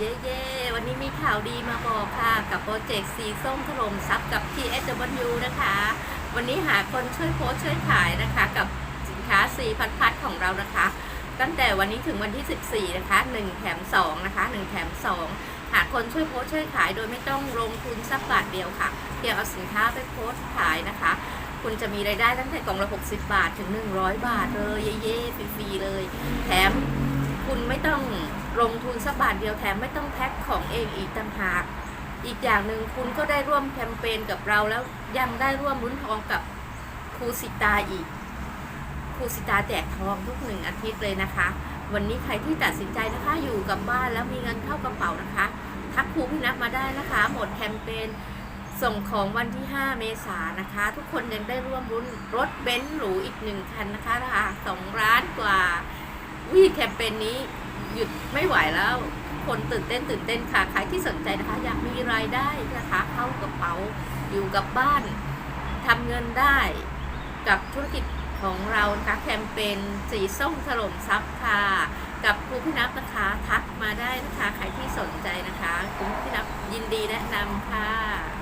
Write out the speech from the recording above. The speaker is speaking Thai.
เย่ๆวันนี้มีข่าวดีมาบอกค่ะ กับโปรเจกต์สีส้มถล่มซับกับ TSW นะคะ วันนี้หาคนช่วยโพสช่วยขายนะคะ กับสินค้าสีพัดพัดของเรานะคะ ตั้งแต่วันนี้ถึงวันที่ 14 นะคะ 1 แถม 2 นะคะ 1 แถม 2 หาคนช่วยโพสช่วยขาย โดยไม่ต้องลงทุนสักบาทเดียวค่ะเพียงเอาสินค้าไปโพสขายนะคะ คุณจะมีรายได้ตั้งแต่กล่องละ 60 บาทถึง 100 บาทเลยเย่ๆฟรีๆเลย แถมคุณไม่ต้อง ลงทุนสักบาทเดียวแถมไม่ต้องแพ็คของเองอีกต่างหาก อีกอย่างหนึ่งคุณก็ได้ร่วมแคมเปญกับเราแล้วยังได้ร่วมลุ้นทองกับครูสิตาอีกครูสิตาแจกทองทุกหนึ่งอาทิตย์เลยนะคะ วันนี้ใครที่ตัดสินใจนะคะอยู่กับบ้านแล้วมีเงินเข้ากระเป๋านะคะ ทักครูพี่นับมาได้นะคะ หมดแคมเปญส่งของวันที่ 5 เมษายนนะคะ ทุกคนยังได้ร่วมรุ้นรถเบนซ์หรูอีกหนึ่งคันนะคะราคาสองล้านกว่าวิแคมเปญนี้ หยุดไม่ไหวแล้ว คนตื่นเต้นตื่นเต้นค่ะ ใครที่สนใจนะคะ อยากมีรายได้นะคะ เข้ากระเป๋าอยู่กับบ้านทำเงินได้กับธุรกิจของเรานะคะแคมเปญสีส้มถล่มซับค่ะ กับครูพี่นับนะคะ ทักมาได้นะคะ ใครที่สนใจนะคะครูพี่นับยินดีแนะนำค่ะ